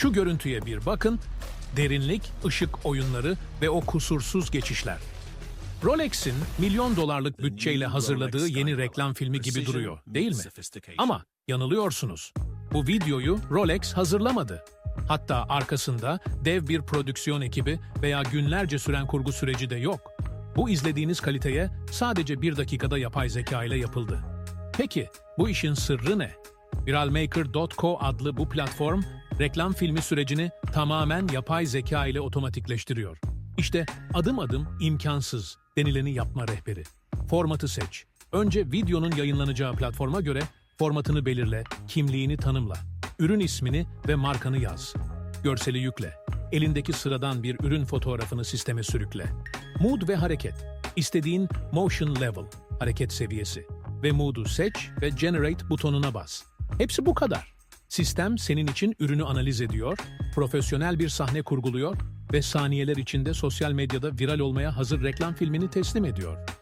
Şu görüntüye bir bakın. Derinlik, ışık oyunları ve o kusursuz geçişler. Rolex'in milyon dolarlık bütçeyle hazırladığı yeni reklam filmi gibi duruyor, değil mi? Ama yanılıyorsunuz. Bu videoyu Rolex hazırlamadı. Hatta arkasında dev bir prodüksiyon ekibi veya günlerce süren kurgu süreci de yok. Bu izlediğiniz kaliteye sadece bir dakikada yapay zeka ile yapıldı. Peki bu işin sırrı ne? Viralmaker.co adlı bu platform reklam filmi sürecini tamamen yapay zeka ile otomatikleştiriyor. İşte adım adım imkansız denileni yapma rehberi. Formatı seç. Önce videonun yayınlanacağı platforma göre formatını belirle, kimliğini tanımla. Ürün ismini ve markanı yaz. Görseli yükle. Elindeki sıradan bir ürün fotoğrafını sisteme sürükle. Mood ve hareket. İstediğin motion level, hareket seviyesi. Ve mood'u seç ve generate butonuna bas. Hepsi bu kadar. Sistem senin için ürünü analiz ediyor, profesyonel bir sahne kurguluyor ve saniyeler içinde sosyal medyada viral olmaya hazır reklam filmini teslim ediyor.